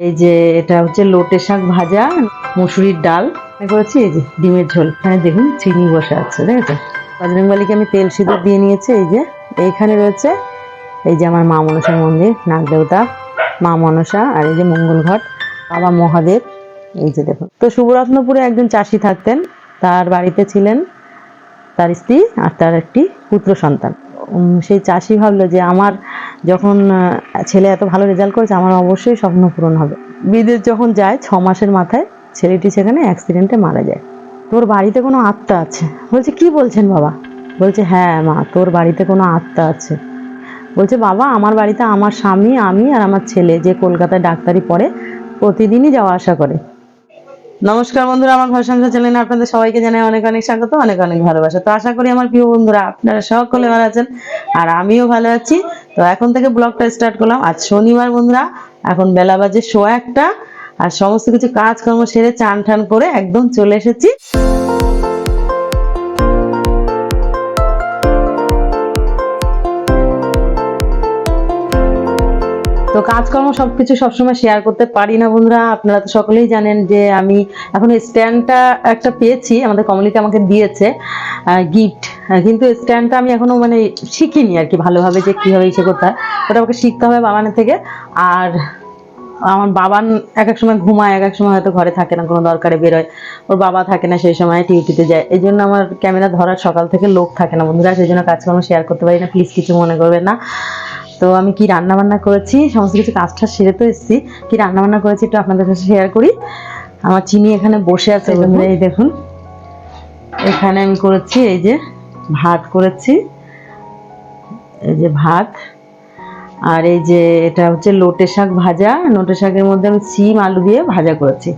এই যে এটা হচ্ছে লোটে শাক ভাজা, মুসুরির ডাল করেছি এই যে ডিমের ঝোল। এখানে দেখুন চিনি বসে আছে দেখেছ বজরংবালিকে আমি তেল সিঁদুর দিয়ে নিয়েছি, এই যে। এইখানে রয়েছে এই যে আমার মা মনসার মন্দির নাগ দেবতা মা মনসা আর এই যে মঙ্গল ঘট বাবা মহাদেব, এই যে দেখুন। তো শুভরত্নপুরে একজন চাষি থাকতেন, তার বাড়িতে ছিলেন তার স্ত্রী আর তার একটি পুত্র সন্তান। সেই চাষি ভাবলো যে আমার যখন ছেলে এত ভালো রেজাল্ট করেছে, আমার অবশ্যই স্বপ্ন পূরণ হবে। বিদেশ যখন যায়, ছ মাসের মাথায় ছেলেটি সেখানে অ্যাক্সিডেন্টে মারা যায়। তোর বাড়িতে কোনো আত্মা আছে? বলছে, কি বলছেন বাবা? বলছে হ্যাঁ মা, তোর বাড়িতে কোনো আত্মা আছে। বলছে, বাবা, আমার বাড়িতে আমার স্বামী, আমি আর আমার ছেলে যে কলকাতায় ডাক্তারি পড়ে, প্রতিদিনই যাওয়া আসা করে। নমস্কার বন্ধুরা, আমার ঘর সংসার চ্যানেলে আপনাদের সবাইকে জানাই অনেক অনেক স্বাগত, অনেক অনেক ভালোবাসা। তো আশা করি আমার প্রিয় বন্ধুরা, আপনারা সকলে ভালো আছেন আর আমিও ভালো আছি। তো এখন থেকে ব্লগটা স্টার্ট করলাম। আজ শনিবার বন্ধুরা, এখন বেলা বাজে শো একটা, আর সমস্ত কিছু কাজকর্ম সেরে চান ঠান করে একদম চলে এসেছি। তো কাজকর্ম সবকিছু সবসময় শেয়ার করতে পারি না বন্ধুরা। আপনারা তো সকলেই জানেন যে আমি এখন স্ট্যান্ডটা একটা পেয়েছি। আমাদের কমিউনিটি আমাকে দিয়েছে গিফট কিন্তু স্ট্যান্ডটা আমি এখনও মানে শিখিনি আর কি ভালোভাবে যে কীভাবে ইসে করতে হয়। ওটা আমাকে শিখতে হবে বাবানের থেকে। আর আমার বাবান এক এক সময় ঘুমায় এক এক সময় হয়তো ঘরে থাকে না, কোনো দরকারে বেরোয়। ওর বাবা থাকে না সেই সময় ডিউটিতে যায়। এই জন্য আমার ক্যামেরা ধরার সকাল থেকে লোক থাকে না বন্ধুরা। সেই জন্য কাজকর্ম শেয়ার করতে পারি না। প্লিজ কিছু মনে করবেন না। তো আমি কি রান্না বান্না করেছি? সমস্ত কিছু কাজটা সেরে তো এসেছি। কি রান্না বান্না করেছি একটু আপনাদের সাথে শেয়ার করি। আমার চিনি এখানে বসে আছে বন্ধুরা এই দেখুন। এখানে আমি করেছি এই যে ভাত করেছি। এই যে ভাত। আর এই যে এটা হচ্ছে লোটে শাক ভাজা। লোটে শাকের মধ্যে আমি সিম আলু দিয়ে ভাজা করেছি।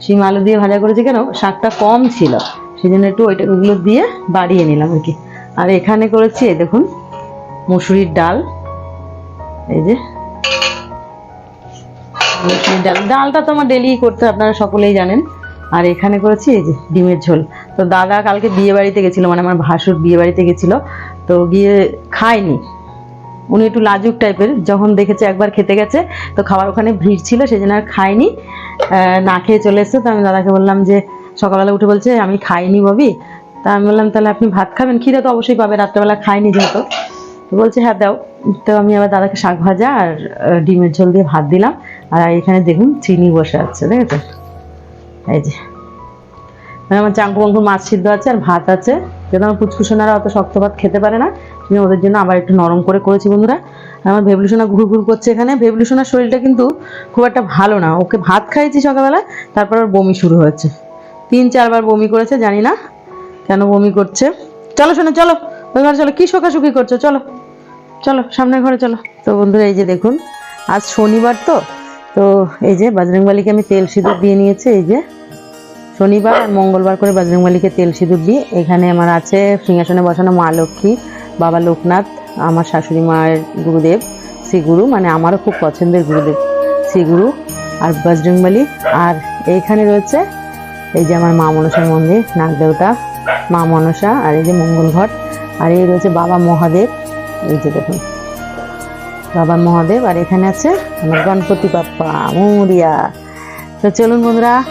সিম আলু দিয়ে ভাজা করেছি কেন? শাকটা কম ছিল। সেই জন্য একটু ওইটা ওগুলো দিয়ে বাড়িয়ে নিলাম আর কি। আর এখানে করেছি এই দেখুন মুসুরির ডাল। এই যে। ডাল, ডালটা তো আমার ডেলি করতে আপনারা সকলেই জানেন। আর এখানে করেছি এই যে ডিমের ঝোল। তো দাদা কালকে বিয়ে বাড়িতে গেছিল মানে আমার ভাসুর বিয়ে বাড়িতে গেছিল। তো গিয়ে খায়নি। উনি একটু লাজুক টাইপের, যখন দেখেছে একবার খেতে গেছে, তো খাবার ওখানে ভিড় ছিল সেই জন্য আর খায়নি। না খেয়ে চলে এসছে, তো আমি দাদাকে বললাম যে, সকালবেলা উঠে বলছে, আমি খাইনি ববি। তা আমি বললাম, তাহলে আপনি ভাত খাবেন? খিদে তো অবশ্যই পাবে, রাত্রেবেলা খাইনি যেহেতু। বলছে হ্যাঁ দাও। তো আমি আবার দাদাকে শাক ভাজা আর ডিমের ঝোল দিয়ে ভাত দিলাম। আর এখানে দেখুন চিনি বসে আছে, দেখেছ? এই যে। মানে আমার চাঙ্কু মাঙ্কু মাছ সিদ্ধ আছে আর ভাত আছে। যেহেতু আমার পুচকুসোনারা অত শক্ত ভাত খেতে পারে না, আমি ওদের জন্য আবার একটু নরম করে করেছি বন্ধুরা। আমার ভেবলুসোনা ঘুর ঘুর করছে এখানে। ভেবলুসোনার শরীরটা কিন্তু খুব একটা ভালো না। ওকে ভাত খাইয়েছি সকালবেলা, তারপর ওর বমি শুরু হয়েছে। তিন চারবার বমি করেছে, জানি না কেন বমি করছে। চলো শোনো চলো। ওই ঘরে চলো। কি শোকাশুকি করছ? চলো। চলো, সামনের ঘরে চলো। তো বন্ধুরা, এই যে দেখুন, আজ শনিবার তো তো এই যে বজরংবালিকে আমি তেল সিঁদুর দিয়ে নিয়েছি, এই যে। শনিবার আর মঙ্গলবার করে বজরংবলীকে তেল সিঁদুর দিই এখানে আমার আছে সিংহাসনে বসানো মা লক্ষ্মী, বাবা লোকনাথ, আমার শাশুড়ি মায়ের গুরুদেব, শ্রীগুরু মানে আমারও খুব পছন্দের গুরুদেব, শ্রীগুরু আর বজরংবলী। আর এইখানে রয়েছে, এই যে আমার মা মনসার মন্দির নাগ দেবতা মা মনসা, আর এই যে মঙ্গল ঘট, আর এই রয়েছে বাবা মহাদেব এই যে দেখুন। বাবা মহাদেব, আর এখানে আছে আমার গণপতি বাপ্পা, মৌরিয়া। তো চলুন বন্ধুরা,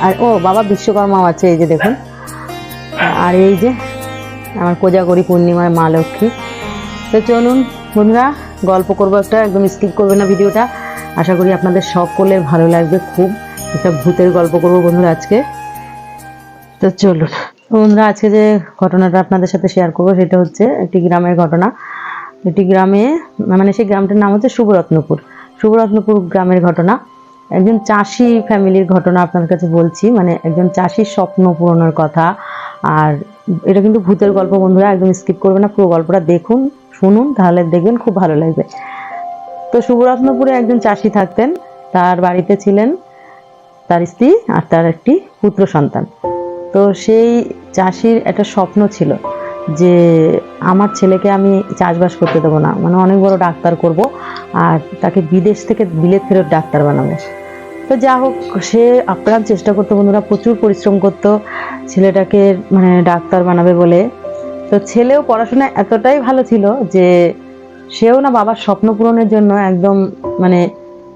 আর ও, বাবা বিশ্বকর্মাও আছে, এই যে দেখুন। আর এই যে আমার কোজাগরি পূর্ণিমার মা লক্ষ্মী। তো চলুন বন্ধুরা, গল্প করব একটা, একদম স্কিপ করবে না ভিডিওটা। আশা করি আপনাদের সকলের ভালো লাগবে খুব। একটা ভূতের গল্প করব বন্ধুরা আজকে। তো চলুন। বন্ধুরা, আজকে যে ঘটনাটা আপনাদের সাথে শেয়ার করব, সেটা হচ্ছে একটি গ্রামের ঘটনা। একটি গ্রামে মানে সেই গ্রামটার নাম হচ্ছে শুভরত্নপুর শুভরত্নপুর গ্রামের ঘটনা। একজন চাষি ফ্যামিলির ঘটনা আপনার কাছে বলছি মানে একজন চাষির স্বপ্ন পূরণের কথা। আর এটা কিন্তু ভূতের গল্প বন্ধুরা, একদম স্কিপ করবে না, পুরো গল্পটা দেখুন, শুনুন, তাহলে দেখবেন খুব ভালো লাগবে। তো শুভরত্নপুরে একজন চাষি থাকতেন, তার বাড়িতে ছিলেন তার স্ত্রী আর তার একটি পুত্র সন্তান। তো সেই চাষির একটা স্বপ্ন ছিল। যে আমার ছেলেকে আমি চাষবাস করতে দেবো না। মানে অনেক বড় ডাক্তার করব আর তাকে বিদেশ থেকে বিলেত ফেরত ডাক্তার বানাবো। তো যা হোক, সে আপ্রাণ চেষ্টা করতো বন্ধুরা, প্রচুর পরিশ্রম করতো ছেলেটাকে মানে ডাক্তার বানাবে বলে। তো ছেলেও পড়াশোনায় এতটাই ভালো ছিল যে সেও না বাবার স্বপ্ন পূরণের জন্য একদম মানে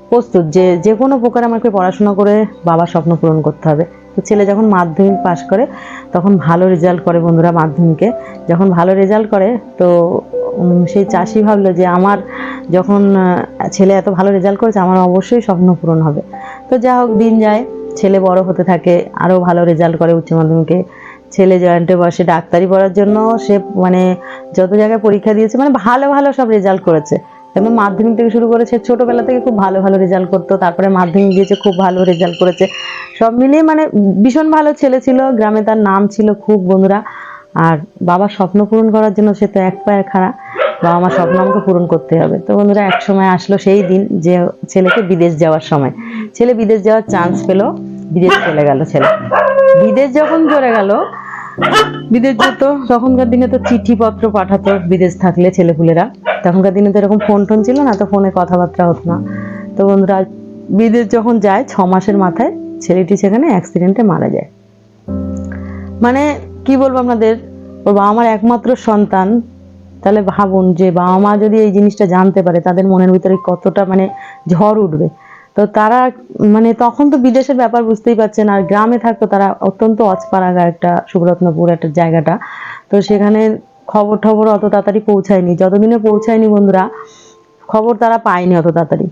প্রস্তুত যে যে কোনো প্রকার আমাকে পড়াশোনা করে বাবার স্বপ্ন পূরণ করতে হবে। তো ছেলে যখন মাধ্যমিক পাশ করে, তখন ভালো রেজাল্ট করে বন্ধুরা মাধ্যমিকে। যখন ভালো রেজাল্ট করে, তো সেই চাষি ভাবলো যে আমার যখন ছেলে এত ভালো রেজাল্ট করেছে, আমার অবশ্যই স্বপ্ন পূরণ হবে। তো যা হোক, দিন যায়, ছেলে বড় হতে থাকে, আরও ভালো রেজাল্ট করে উচ্চ মাধ্যমিকে। ছেলে জয়েন্টে বসে ডাক্তারি পড়ার জন্য সে মানে যত জায়গায় পরীক্ষা দিয়েছে মানে ভালো ভালো সব রেজাল্ট করেছে। একদম মাধ্যমিক থেকে শুরু করেছে, ছোটবেলা থেকে খুব ভালো ভালো রেজাল্ট করতো, তারপরে মাধ্যমিক দিয়েছে, খুব ভালো রেজাল্ট করেছে। সব মিলিয়ে মানে ভীষণ ভালো ছেলে ছিল, গ্রামে তার নাম ছিল খুব, বন্ধুরা। আর বাবার স্বপ্ন পূরণ করার জন্য সে তো এক পায়ে খাড়া, বাবা আমার স্বপ্ন আমাকে পূরণ করতে হবে। তো বন্ধুরা, এক সময় আসলো সেই দিন যে ছেলেকে বিদেশ যাওয়ার সময়। ছেলে বিদেশ যাওয়ার চান্স পেল, বিদেশ চলে গেল ছেলে। বিদেশ যখন চলে গেল বিদেশ যেত, তখনকার দিনে তো চিঠিপত্র পাঠাতো বিদেশ থাকলে ছেলেপুলেরা। তখনকার দিনে তো এরকম ফোন টোন ছিল না, তো ফোনে কথাবার্তা হতো না। তো বন্ধুরা, বিদেশ যখন যায়, ছ মাসের মাথায় ছেলেটি সেখানে অ্যাক্সিডেন্টে মারা যায়। মানে কি বলব আপনাদের, ওর বাবা মার একমাত্র সন্তান। তাহলে ভাবুন যে বাবা মা যদি এই জিনিসটা জানতে পারে, তাদের মনের ভিতরে কতটা মানে ঝড় উঠবে। তো তারা মানে তখন তো বিদেশের ব্যাপার বুঝতেই পারছেন, আর গ্রামে থাকতো তারা অত্যন্ত অচপাড়াগা একটা সুব্রত্নপুর একটা জায়গাটা। তো সেখানে খবর টবর অত তাড়াতাড়ি পৌঁছায়নি, যতদিনে পৌঁছায়নি বন্ধুরা, খবর তারা পায়নি অত তাড়াতাড়ি।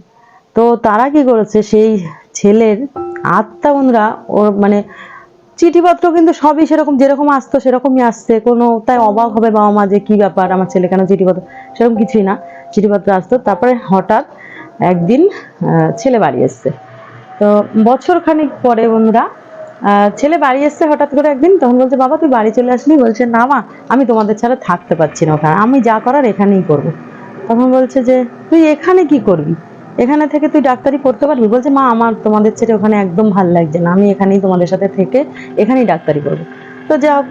তো তারা কি করেছে, সেই ছেলের আত্মা বন্ধুরা ওর মানে চিঠিপত্র কিন্তু সবই সেরকম, যেরকম আসতো সেরকমই আসছে। কোনো তাই অবাক হবে বাবা মা যে কি ব্যাপার, আমার ছেলে কেন চিঠিপত্র, সেরকম কিছুই না। চিঠিপত্র আসতো, তারপরে হঠাৎ একদিন ছেলে বাড়ি এসছে। তো বছর খানিক পরে বন্ধুরা ছেলে বাড়ি এসছে হঠাৎ করে একদিন, তখন বলছে, বাবা, তুই বাড়ি চলে আসলি? বলছে, না মা, আমি তোমাদের ছাড়া থাকতে পারছি না ওখানে। আমি যা করার এখানেই করব। তখন বলছে যে, তুই এখানে কি করবি? এখানে থেকে তুই ডাক্তারি পড়তে পারবি? বলছে, মা, আমার তোমাদের ছেড়ে ওখানে একদম ভালো লাগছে না। আমি এখানেই তোমাদের সাথে থেকে এখানেই ডাক্তারি করব। তো যা হোক,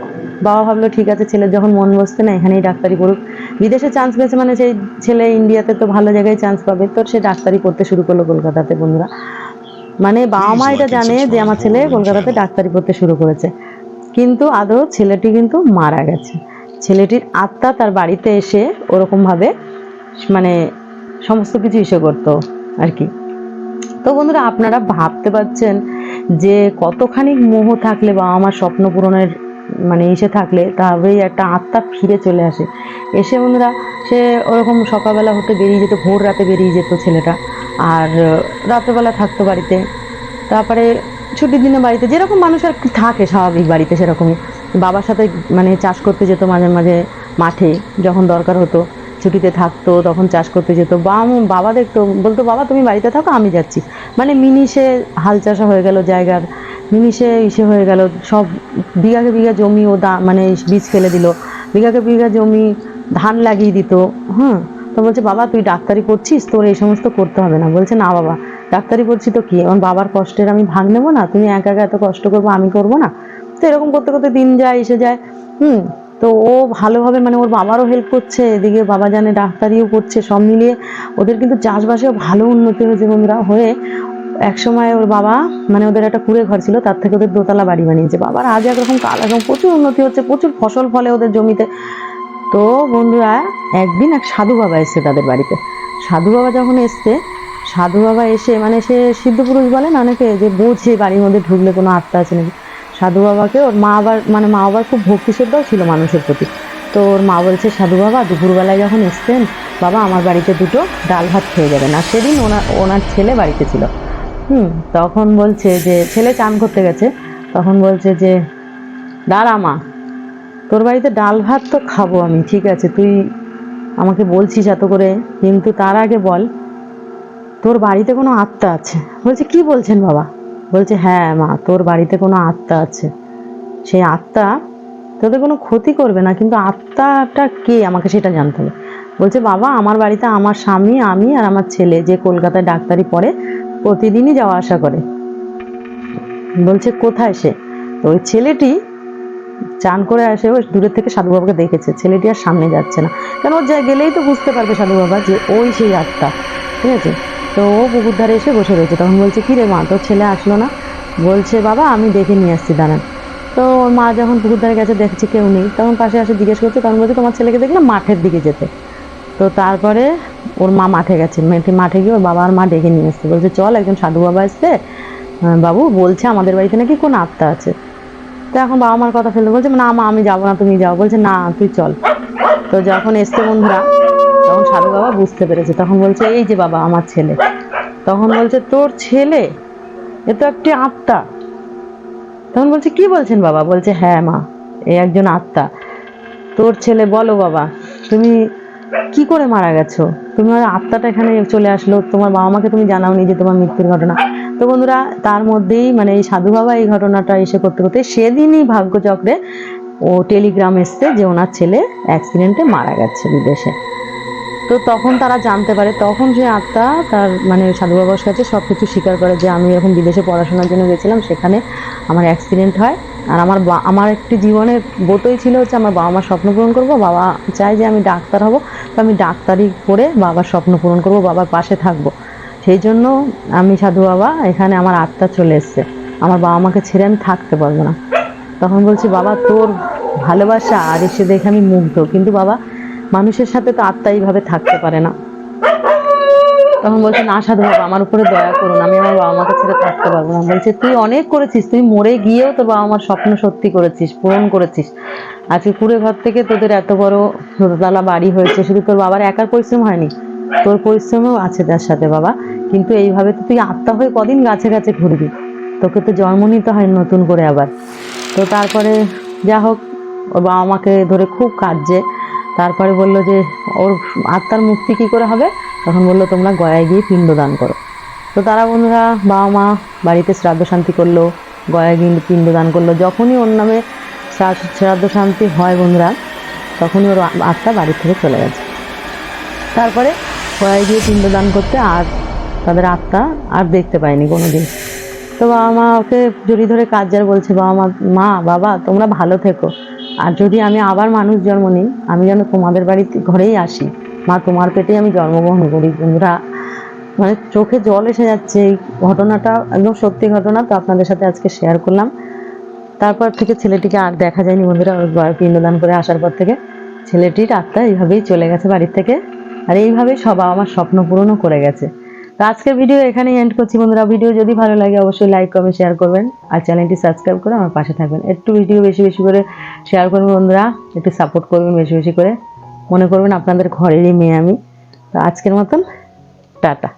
বাবা ভাবলো ঠিক আছে ছেলের যখন মন বসছে না এখানেই ডাক্তারি করুক বিদেশে চান্স পেয়েছে মানে সেই ছেলে ইন্ডিয়াতে তো ভালো জায়গায় চান্স পাবে। তো সে ডাক্তারি করতে শুরু করল কলকাতাতে বন্ধুরা। মানে বাবা মা এটা জানে যে আমার ছেলে। কলকাতাতে ডাক্তারি করতে শুরু করেছে। কিন্তু আদৌ ছেলেটি কিন্তু মারা গেছে। ছেলেটির আত্মা তার বাড়িতে এসে ওরকম ভাবে মানে সমস্ত কিছু ইসে করতো আর কি। তো বন্ধুরা আপনারা ভাবতে পারছেন যে কতখানি মোহ থাকলে বা আমার স্বপ্ন পূরণের মানে ইসে থাকলে, তবেই একটা আত্মা ফিরে চলে আসে। এসে বন্ধুরা, সে ওরকম সকালবেলা হতে বেরিয়ে যেত, ভোর রাতে বেরিয়ে যেত ছেলেটা। আর রাত্রেবেলা থাকতো বাড়িতে। তারপরে ছুটির দিনে বাড়িতে, যেরকম মানুষ আর কি থাকে স্বাভাবিক বাড়িতে সেরকমই। বাবার সাথে মানে চাষ করতে যেত মাঝে মাঝে মাঠে, যখন দরকার হতো। ছুটিতে থাকতো, তখন চাষ করতে যেত। বা বাবা দেখতো, বলতো, বাবা, তুমি বাড়িতে থাকো, আমি যাচ্ছি। মানে মিনিশে হাল চাষা হয়ে গেল জায়গার মিনিশে ইসে হয়ে গেল, সব বিঘাকে বিঘা জমি ও দা মানে বীজ ফেলে দিল। বিঘাকে বিঘা জমি ধান লাগিয়ে দিত হ্যাঁ তো বলছে, বাবা, তুই ডাক্তারি করছিস? তোর এই সমস্ত করতে হবে না। বলছে, না, বাবা, ডাক্তারি করছি তো কি? আমার বাবার কষ্টের আমি ভাগ নেব না? তুমি একা একা এত কষ্ট করব, আমি করব না? তো এরকম করতে করতে দিন যায়, এসে যায়, হুম? তো ও ভালোভাবে মানে ওর বাবারও হেল্প করছে, এদিকে বাবা জানে ডাক্তারিও করছে, সব মিলিয়ে ওদের কিন্তু চাষবাসেও ভালো উন্নতি হয়েছে বন্ধুরা, হয়ে এক সময় ওর বাবা মানে ওদের একটা কুড়ে ঘর ছিল, তার থেকে ওদের দোতলা বাড়ি বানিয়েছে। বাবার আজ একরকম কাল একরকম প্রচুর উন্নতি হচ্ছে, প্রচুর ফসল ফলে ওদের জমিতে। তো বন্ধুরা, একদিন এক সাধু বাবা এসছে তাদের বাড়িতে। সাধু বাবা যখন এসছে, সাধু বাবা এসে মানে সে সিদ্ধ পুরুষ বলেন অনেকে, যে বোঝে বাড়ির মধ্যে ঢুকলে কোনো আত্মা আছে নাকি? সাধু বাবাকে, ওর মা আবার মানে মা বাবার খুব ভক্তি শ্রদ্ধাও ছিল মানুষের প্রতি। তো ওর মা বলছে, সাধু বাবা, দুপুরবেলায় যখন এসছেন, বাবা, আমার বাড়িতে দুটো ডাল ভাত খেয়ে যাবেন। আর সেদিন ওনার ওনার ছেলে বাড়িতে ছিল। হুম, তখন বলছে যে, ছেলে চান করতে গেছে, তখন বলছে যে, দাঁড়া মা, তোর বাড়িতে ডাল ভাত তো খাব আমি, ঠিক আছে, তুই আমাকে বলছিস এত করে, কিন্তু তার আগে বল, তোর বাড়িতে কোনো আত্মা আছে? বলছে, কি বলছেন বাবা? বলছে হ্যাঁ মা, তোর বাড়িতে কোনো আত্মা আছে। সেই আত্মা তোদের কোনো ক্ষতি করবে না, কিন্তু আত্মাটা কে? আমাকে সেটা জানতে হবে। বলছে, বাবা, আমার বাড়িতে আমার স্বামী, আমি আর আমার ছেলে যে কলকাতায় ডাক্তারি পড়ে, প্রতিদিনই যাওয়া আসা করে। বলছে, কোথায় সে? তো ওই ছেলেটি চান করে আসে, ও দূরের থেকে সাধু বাবাকে দেখেছে। ছেলেটি আর সামনে যাচ্ছে না। কারণ ওর যা গেলেই তো বুঝতে পারবে সাধু বাবা যে ওই সেই আত্মা, ঠিক আছে? তো ও পুকুর ধারে এসে বসে রয়েছে। তখন বলছে, কি রে মা, তোর ছেলে আসলো না? বলছে, বাবা, আমি দেখে নিয়ে আসছি, দাঁড়ান। তো ওর মা যখন পুকুর ধারে গেছে, দেখছে কেউ নেই। তখন পাশে আসে, জিজ্ঞেস করছে, তখন বলছে, তোমার ছেলেকে দেখলাম মাঠের দিকে যেতে? তো তারপরে ওর মা মাঠে গেছে। মেয়েটি মাঠে গিয়ে ওর বাবা আর মা ডেকে নিয়ে এসছে বলছে, চল, একজন সাধু বাবা এসছে। বাবু বলছে, আমাদের বাড়িতে নাকি কোনো আত্মা আছে। তো এখন বাবা মার কথা ফেলতে বলছে, না মা, আমি যাব না, তুমি যাও। বলছে, না, তুই চল। তো যখন এসছে বন্ধুরা সাধু বাবা বুঝতে পেরেছে। তখন বলছে, এই যে বাবা, আমার ছেলে। তখন বলছে, তোর ছেলে? এ তো একটি আত্মা। তখন বলছে, কি বলছেন বাবা? বলছে হ্যাঁ মা এই একজন আত্মা। তোর ছেলে, বলো বাবা, তুমি কি করে মারা গেছো? তোমার আত্মাটা এখানে চলে আসলো। তোমার বাবা মাকে তুমি জানাওনি যে তোমার মৃত্যুর ঘটনা। তো বন্ধুরা, তার মধ্যেই মানে এই সাধু বাবা এই ঘটনাটা এসে করতে করতে সেদিনই ভাগ্যচক্রে ও টেলিগ্রাম এসছে যে ওনার ছেলে অ্যাক্সিডেন্টে মারা গেছে বিদেশে। তো তখন তারা জানতে পারে, তখন যে আত্মা তার মানে সাধু বাবার কাছে সব কিছু স্বীকার করে যে আমি এরকম বিদেশে পড়াশোনার জন্য গেছিলাম, সেখানে আমার অ্যাক্সিডেন্ট হয়। আর আমার আমার একটি জীবনের বোতই ছিল হচ্ছে আমার বাবা মার স্বপ্ন পূরণ করব, বাবা চায় যে আমি ডাক্তার হব। তো আমি ডাক্তারি করে বাবার স্বপ্ন পূরণ করব, বাবার পাশে থাকব। সেই জন্য আমি সাধু বাবা, এখানে আমার আত্মা চলে এসছে। আমার বাবা মাকে ছেড়ে আমি থাকতে পারব না। তখন বলছি, বাবা, তোর ভালোবাসা আর এসে দেখে আমি মুগ্ধ। কিন্তু বাবা মানুষের সাথে তো আত্মা এইভাবে থাকতে পারে না। তখন বলছে, না, সাধু বাবা, আমার উপরে দয়া করুন, আমি আমার বাবা মাকে ছেড়ে থাকতে পারব না। বলছে, তুই অনেক করেছিস, তুই মরে গিয়েও তোর বাবা মার স্বপ্ন সত্যি করেছিস, পূরণ করেছিস। আজকে কুড়ে ঘর থেকে তোদের এত বড় দোতলা বাড়ি হয়েছে, শুধু তোর বাবার একার পরিশ্রম হয়নি, তোর পরিশ্রমও আছে তার সাথে বাবা। কিন্তু এইভাবে তো তুই আত্মা হয়ে কদিন গাছে গাছে ঘুরবি। তোকে তো জন্ম নিতে হয় নতুন করে আবার। তো তারপরে যা হোক, ওর বাবা মাকে ধরে খুব কাঁদছে। তারপরে বলল যে, ওর আত্মার মুক্তি কি করে হবে? তখন বলল, তোমরা গয়ায় গিয়ে পিণ্ডদান করো। তো তারা বন্ধুরা, বাবা মা বাড়িতে শ্রাদ্ধ শান্তি করল, গয়ায় গিয়ে পিণ্ডদান করল। যখনই ওর নামে শ্রাদ্ধ শান্তি হয় বন্ধুরা, তখনই ওর আত্মা বাড়ি থেকে চলে গেছে। তারপরে গয়ায় গিয়ে পিণ্ডদান করতে আর তাদের আত্মা আর দেখতে পায়নি কোনো দিন তো বাবা মা ওকে জড়ি ধরে কাজার বলছে, বাবা মা মা, বাবা, তোমরা ভালো থেকো। আর যদি আমি আবার মানুষ জন্ম নিই, আমি যেন তোমাদের বাড়িতে ঘরেই আসি। মা, তোমার পেটেই আমি জন্মগ্রহণ করি। বন্ধুরা মানে চোখে জল এসে যাচ্ছে, এই ঘটনাটা একদম সত্যি ঘটনা, তো আপনাদের সাথে আজকে শেয়ার করলাম। তারপর থেকে ছেলেটিকে আর দেখা যায়নি বন্ধুরা পিণ্ডদান করে আসার পর থেকে। ছেলেটির আত্মা এইভাবেই চলে গেছে বাড়ির থেকে। আর এইভাবেই সব আমার স্বপ্ন পূরণও করে গেছে। তো আজকের ভিডিও এখানেই এন্ড করছি বন্ধুরা। ভিডিও যদি ভালো লাগে, অবশ্যই লাইক কমেন্ট শেয়ার করবেন। আর চ্যানেলটি সাবস্ক্রাইব করে আমার পাশে থাকবেন। একটু ভিডিও বেশি বেশি করে শেয়ার করবেন বন্ধুরা। একটু সাপোর্ট করবেন বেশি বেশি করে। মনে করবেন আপনাদের ঘরেরই মেয়ে আমি। তো আজকের মতন, টাটা।